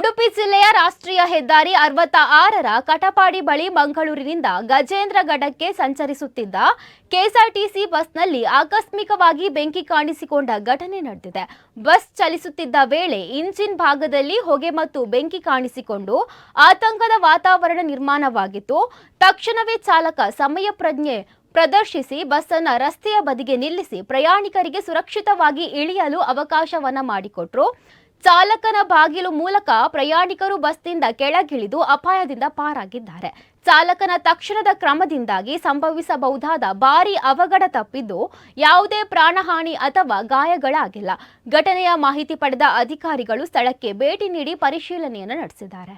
ಉಡುಪಿ ಜಿಲ್ಲೆಯ ರಾಷ್ಟ್ರೀಯ ಹೆದ್ದಾರಿ ಅರವತ್ತ ಆರರ ಕಟಪಾಡಿ ಬಳಿ ಮಂಗಳೂರಿನಿಂದ ಗಜೇಂದ್ರಗಢಕ್ಕೆ ಸಂಚರಿಸುತ್ತಿದ್ದ ಕೆಎಸ್ಆರ್ಟಿಸಿ ಬಸ್ನಲ್ಲಿ ಆಕಸ್ಮಿಕವಾಗಿ ಬೆಂಕಿ ಕಾಣಿಸಿಕೊಂಡ ಘಟನೆ ನಡೆದಿದೆ. ಬಸ್ ಚಲಿಸುತ್ತಿದ್ದ ವೇಳೆ ಇಂಜಿನ್ ಭಾಗದಲ್ಲಿ ಹೊಗೆ ಮತ್ತು ಬೆಂಕಿ ಕಾಣಿಸಿಕೊಂಡು ಆತಂಕದ ವಾತಾವರಣ ನಿರ್ಮಾಣವಾಗಿತ್ತು. ತಕ್ಷಣವೇ ಚಾಲಕ ಸಮಯ ಪ್ರಜ್ಞೆ ಪ್ರದರ್ಶಿಸಿ ಬಸ್ಸನ್ನು ರಸ್ತೆಯ ಬದಿಗೆ ನಿಲ್ಲಿಸಿ ಪ್ರಯಾಣಿಕರಿಗೆ ಸುರಕ್ಷಿತವಾಗಿ ಇಳಿಯಲು ಅವಕಾಶವನ್ನ ಮಾಡಿಕೊಟ್ರು. ಚಾಲಕನ ಬಾಗಿಲು ಮೂಲಕ ಪ್ರಯಾಣಿಕರು ಬಸ್ನಿಂದ ಕೆಳಗಿಳಿದು ಅಪಾಯದಿಂದ ಪಾರಾಗಿದ್ದಾರೆ. ಚಾಲಕನ ತಕ್ಷಣದ ಕ್ರಮದಿಂದಾಗಿ ಸಂಭವಿಸಬಹುದಾದ ಭಾರಿ ಅವಘಡ ತಪ್ಪಿದ್ದು ಯಾವುದೇ ಪ್ರಾಣಹಾನಿ ಅಥವಾ ಗಾಯಗಳಾಗಿಲ್ಲ. ಘಟನೆಯ ಮಾಹಿತಿ ಪಡೆದ ಅಧಿಕಾರಿಗಳು ಸ್ಥಳಕ್ಕೆ ಭೇಟಿ ನೀಡಿ ಪರಿಶೀಲನೆಯನ್ನು ನಡೆಸಿದ್ದಾರೆ.